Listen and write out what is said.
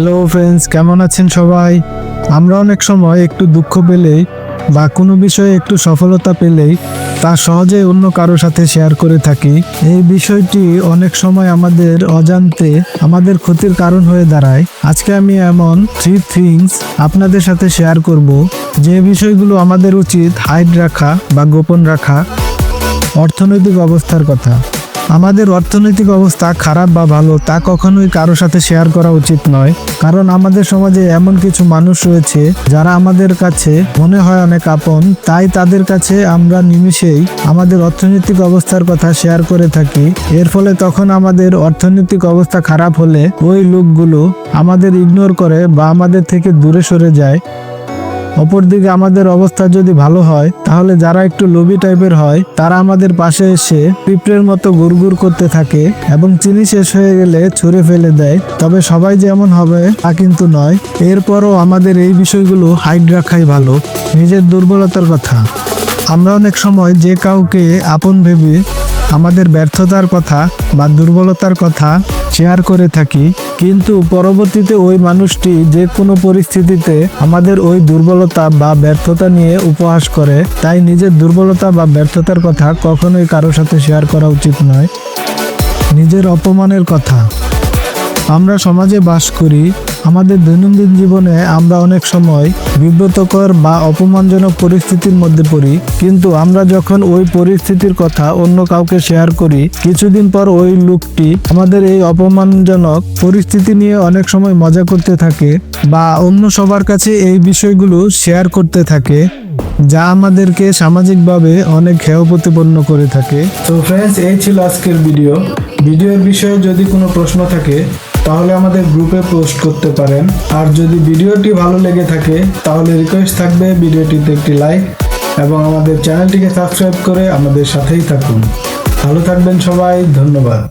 Hello friends কেমন আছেন সবাই? আমরা অনেক সময় একটু দুঃখ পেলেই বা কোনো বিষয়ে একটু সফলতা পেলেই তা সহজে অন্য কারও সাথে শেয়ার করে থাকি। এই বিষয়টি অনেক সময় আমাদের অজান্তে আমাদের ক্ষতির কারণ হয়ে দাঁড়ায়। আজকে আমি এমন থ্রি থিংস আপনাদের সাথে শেয়ার করব, যে বিষয়গুলো আমাদের উচিত হাইড রাখা বা গোপন রাখা অর্থনৈতিক অবস্থার কথা। আমাদের অর্থনৈতিক অবস্থা খারাপ বা ভালো, তা কখনোই কারও সাথে শেয়ার করা উচিত নয়। কারণ আমাদের সমাজে এমন কিছু মানুষ রয়েছে যারা আমাদের কাছে মনে হয় অনেক আপন, তাই তাদের কাছে আমরা নিমিষেই আমাদের অর্থনৈতিক অবস্থার কথা শেয়ার করে থাকি। এর ফলে তখন আমাদের অর্থনৈতিক অবস্থা খারাপ হলে ওই লোকগুলো আমাদের ইগনোর করে বা আমাদের থেকে দূরে সরে যায়। অপরদিকে আমাদের অবস্থা যদি ভালো হয়, তাহলে যারা একটু লোভী টাইপের হয়, তারা আমাদের পাশে এসে পিঁপড়ের মতো গুড়গুড় করতে থাকে এবং চিনি শেষ হয়ে গেলে ছুঁড়ে ফেলে দেয়। তবে সবাই যেমন হবে, তা কিন্তু নয়। এরপরও আমাদের এই বিষয়গুলো হাইড রাখাই ভালো। নিজের দুর্বলতার কথা। আমরা অনেক সময় যে কাউকে আপন ভেবে আমাদের ব্যর্থতার কথা বা দুর্বলতার কথা শেয়ার করে থাকি, কিন্তু পরবর্তীতে ওই মানুষটি যে কোনো পরিস্থিতিতে আমাদের ওই দুর্বলতা বা ব্যর্থতা নিয়ে উপহাস করে, তাই নিজের দুর্বলতা বা ব্যর্থতার কথা কখনোই কারোর সাথে শেয়ার করা উচিত নয়। নিজের অপমানের কথা। আমরা সমাজে বাস করি আমাদের দৈনন্দিন জীবনে আমরা অনেক সময় বিব্রতকর বা অপমানজনক পরিস্থিতির মধ্যে পড়ি। কিন্তু আমরা যখন ওই পরিস্থিতির কথা অন্য কাউকে শেয়ার করি, কিছুদিন পর ওই লোকটি আমাদের এই অপমানজনক পরিস্থিতি নিয়ে অনেক সময় মজা করতে থাকে বা অন্য সবার কাছে এই বিষয়গুলো শেয়ার করতে থাকে, যা আমাদেরকে সামাজিকভাবে অনেক হেয় প্রতিপন্ন করে থাকে। তো ফ্রেন্ডস এই ছিল আজকের ভিডিও ভিডিওর বিষয়ে যদি কোনো প্রশ্ন থাকে তাহলে আমাদের গ্রুপে পোস্ট করতে পারেন। আর যদি ভিডিওটি ভালো লেগে থাকে, তাহলে রিকোয়েস্ট থাকবে ভিডিওটিতে একটি লাইক এবং আমাদের চ্যানেলটিকে সাবস্ক্রাইব করে আমাদের সাথেই থাকুন। ভালো থাকবেন সবাই, ধন্যবাদ।